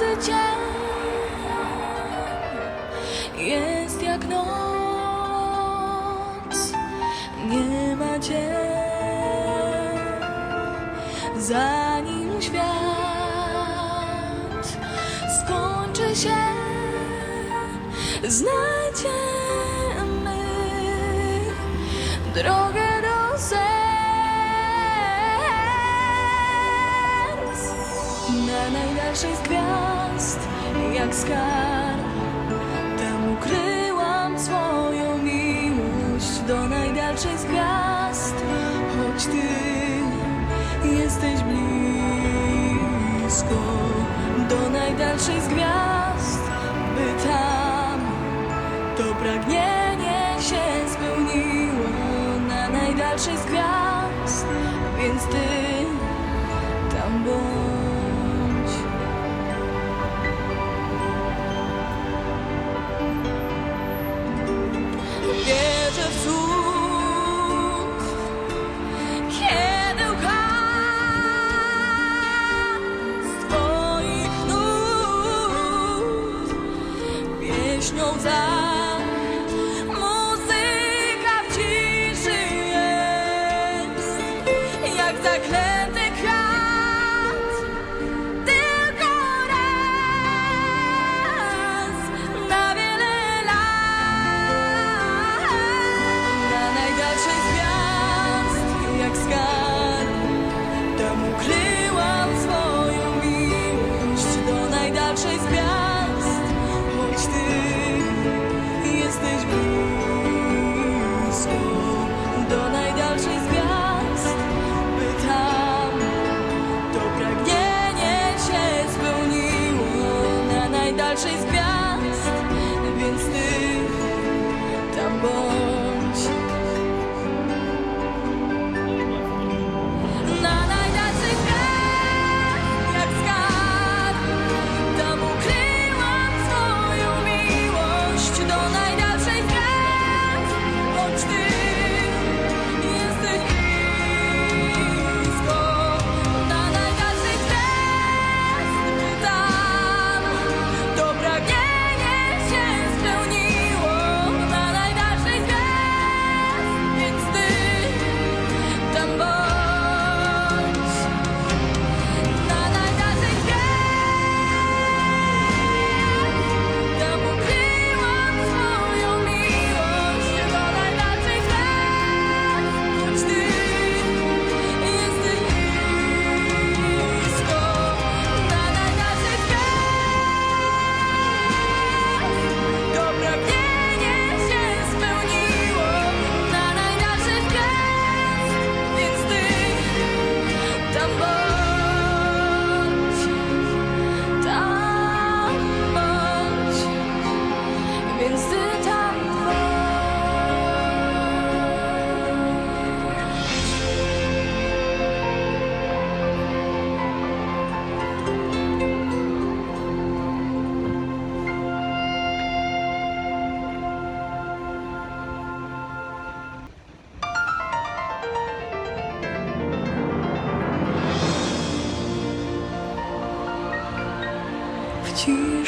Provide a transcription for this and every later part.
każdy dzień jest jak noc. Nie ma zanim świat skończy się. Znajdziemy drogę do serc na najdalszej z gwiazd jak skarb tam ukryłam swoją miłość do najdalszej z gwiazd choć ty jesteś blisko do najdalszej z gwiazd by tam to pragnienie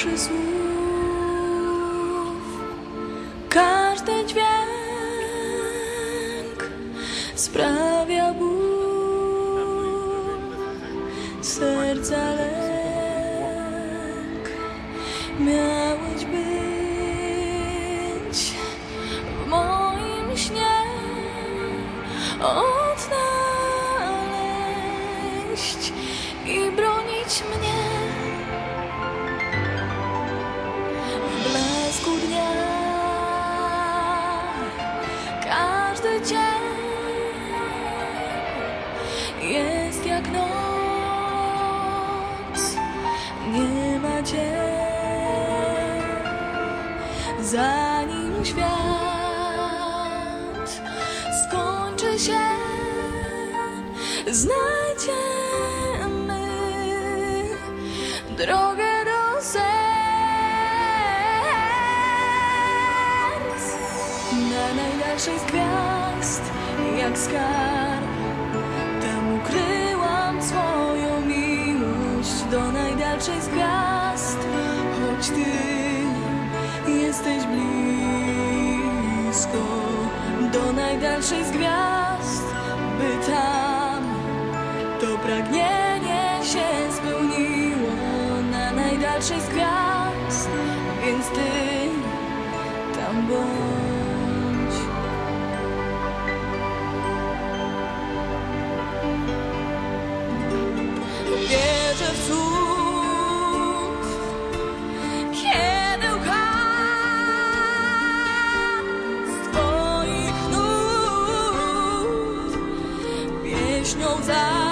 ciszy słów każdy dźwięk sprawia ból serca lęk. Miałeś być w moim śnie odnaleźć i bronić mnie noc, nie ma cię. Zanim świat skończy się, znajdziemy drogę do serc. Na najdalszej z gwiazd, jak skarb, do najdalszej z gwiazd, choć ty jesteś blisko do najdalszej z gwiazd, by tam to pragnienie się spełniło na najdalszej z gwiazd, więc ty tam bądź. Wierzę w cud No.